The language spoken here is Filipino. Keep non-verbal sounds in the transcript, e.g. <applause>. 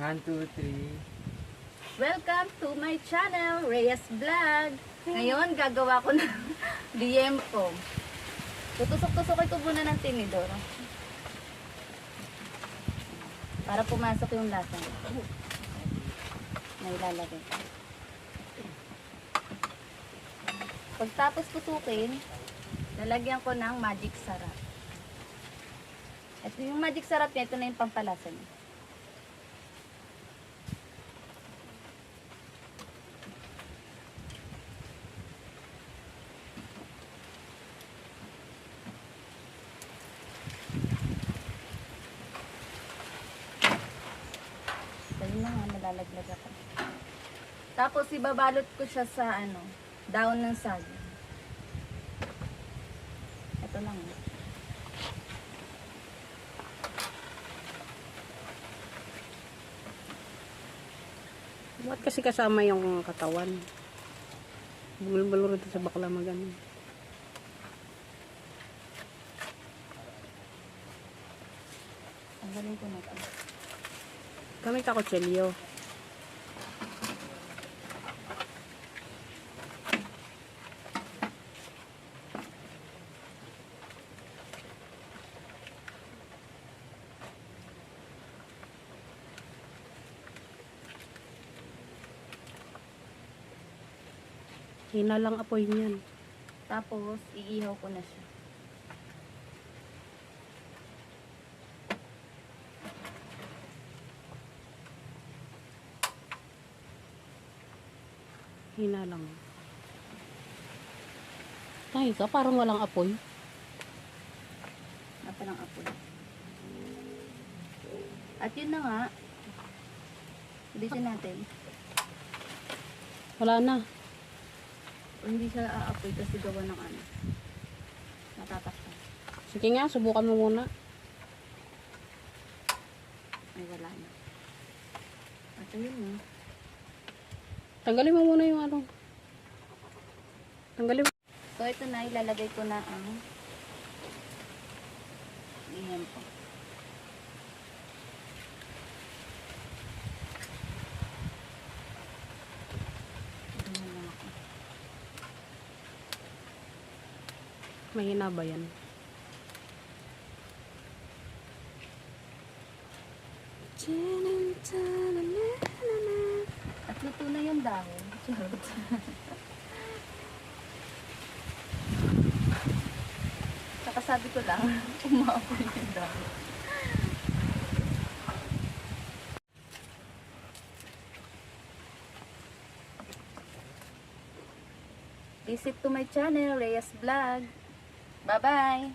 One, two, three. Welcome to my channel, Reyes Vlog. Ngayon, gagawa ko ng <laughs> DM ko. Tutusok-tusokin ko muna ng tinidor. Para pumasok yung lasa. Na ilalagay. Pagtapos tusukin, lalagyan ko ng magic sarap. Ito yung magic sarap niya, ito na yung pampalasa niya. Na nga, malalaglag ako. Tapos, ibabalot ko siya sa, ano, daon ng saging. Ito lang. Ba't kasi kasama yung katawan? Bulbul rin sa bakla magano. Ang galing ko na to. Kami kakutsilyo. Hina lang apoy niyan. Tapos, iihaw ko na siya. Hina lang. Ay, ka parang walang apoy. Napa ng apoy. At yun na nga. Ulitin natin. Wala na. Hindi siya aapoy kasi gawa ng ano. Natatakpan. Sige nga, subukan mo muna. Ay, wala na. At yun na. Tanggalin mo muna yung ano. Tanggalin mo. So, ito na. Ilalagay ko na ang lihem ko. Ito na lang ako. Mahina ba yan? At luto na yung dahon. Charot. Ko lang, <laughs> umaapoy yung dahon. Visit to my channel, Reyes Vlog. Bye-bye!